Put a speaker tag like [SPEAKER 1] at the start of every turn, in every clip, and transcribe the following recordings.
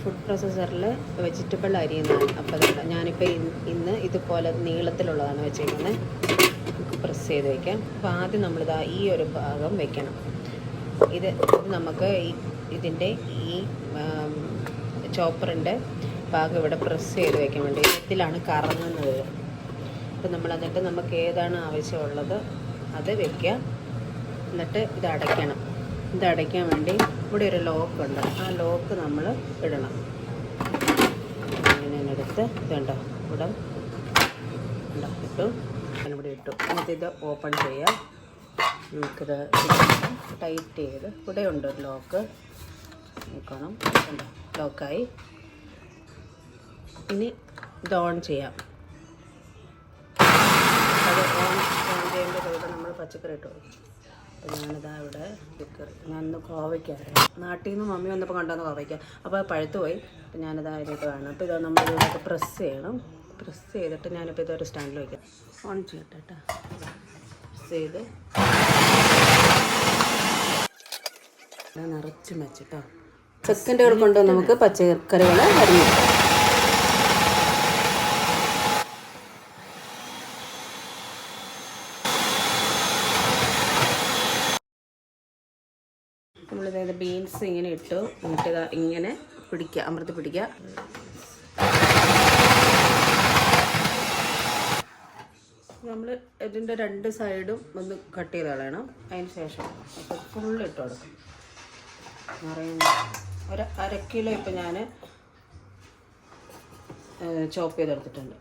[SPEAKER 1] Food പ്രോസസ്സറിൽ vegetable അരിയുന്നതാണ് അപ്പോൾ അതുകൊണ്ട് ഞാനിപ്പോൾ ഇന്ന് ഇതുപോലെ നീളത്തിലുള്ളതാണ് വെച്ചേക്കുന്നത് നമുക്ക് പ്രസ് ചെയ്ത് വയ്ക്കാം അപ്പോൾ ആദ്യം നമ്മളിതാ ഈ ഒരു ഭാഗം വെക്കണം. ഇത് നമുക്ക് ഈ ഇതിന്റെ ഈ ചോപ്പറിന്റെ ഭാഗം ഇവിടെ പ്രസ് ചെയ്ത് വയ്ക്കാൻ വേണ്ടി ഇതിലാണ് കറങ്ങുന്നത്. അപ്പോൾ നമ്മൾ എന്നിട്ട് നമുക്ക് ഏതാണ് ആവശ്യമുള്ളത് അത് വെക്കുക. എന്നിട്ട് ഇത് അടയ്ക്കണം. ഇത് അടയ്ക്കാൻ വേണ്ടി ഇവിടെ ഒരു ലോക്ക് ഉണ്ട്. ആ ലോക്ക് നമ്മൾ ഇടണം. അങ്ങനെ എടുത്ത് ഇതുണ്ടോ? ഇവിടെ ഉണ്ടോ ഇട്ടു. ഇവിടെ ഇട്ടു. എന്നിട്ട് ഇത് ഓപ്പൺ ചെയ്യാം. നമുക്കിത് ടൈറ്റ് ചെയ്ത് ഇവിടെ ഉണ്ട് ഒരു ലോക്ക്. നോക്കണം. ലോക്കായി. ഇനി ഇത് ഓൺ ചെയ്യാം. അത് ഓൺ ഓൺ ചെയ്യേണ്ട നമ്മൾ പച്ചക്കറി ഇട്ട്. അപ്പോൾ ഞാനിതാ ഇവിടെ കുക്കർ ഞാനിന്ന് കോവയ്ക്കായിരുന്നു നാട്ടിൽ നിന്ന് മമ്മി വന്നപ്പോൾ കണ്ടുവന്ന് കോവയ്ക്ക. അപ്പോൾ പഴുത്ത് പോയി. അപ്പോൾ ഞാനിതാ അതിലേക്ക് വേണം. അപ്പോൾ ഇതാ നമ്മൾ ഇതിനകത്ത് പ്രസ് ചെയ്യണം. പ്രസ് ചെയ്തിട്ട് ഞാനിപ്പോൾ ഇതൊരു സ്റ്റാൻഡിൽ വയ്ക്കാം ഓൺ ചെയ്യട്ടെ കേട്ടോ പ്രസ് ചെയ്ത്. നിറച്ചും വെച്ചിട്ടോ സെക്കൻഡുകൾ കൊണ്ട് നമുക്ക് പച്ചക്കറികൾ അരിഞ്ഞെടുക്കാം. നമ്മളിതായത് ബീൻസ് ഇങ്ങനെ ഇട്ടു. എന്നിട്ട് ഇങ്ങനെ പിടിക്കുക അമർത്തി പിടിക്കുക. നമ്മൾ ഇതിന്റെ രണ്ട് സൈഡും ഒന്ന് കട്ട് ചെയ്ത് കളയണം. അതിന് ശേഷം അപ്പോൾ ഫുള്ള് ഇട്ട് കൊടുക്കും. ഒരു അര കിലോ ഇപ്പം ഞാൻ ചോപ്പ് ചെയ്തെടുത്തിട്ടുണ്ട്.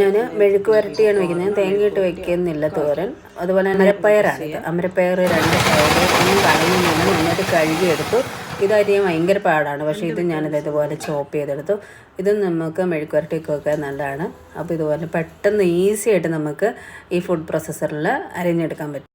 [SPEAKER 2] ഞാൻ മെഴുക്ക് വരട്ടിയാണ് വെക്കുന്നത്. തേങ്ങയിട്ട് വെക്കുന്നില്ല തോരൻ. അതുപോലെ അമരപ്പയറാണ് ഇത്. അമരപ്പയർ രണ്ട് സൈഡ് ഒന്നും കളഞ്ഞു നിന്ന് നന്നായിട്ട് കഴുകിയെടുത്തു. ഇതരിയാൻ ഭയങ്കര പാടാണ്. പക്ഷേ ഇത് ഞാനിത് ഇതുപോലെ ചോപ്പ് ചെയ്തെടുത്തു. ഇത് നമുക്ക് മെഴുക്ക് വരട്ടിക്കൊക്കെ നല്ലതാണ്. അപ്പോൾ ഇതുപോലെ പെട്ടെന്ന് ഈസി ആയിട്ട് നമുക്ക് ഈ ഫുഡ് പ്രോസസ്സറിൽ അരിഞ്ഞെടുക്കാൻ പറ്റും.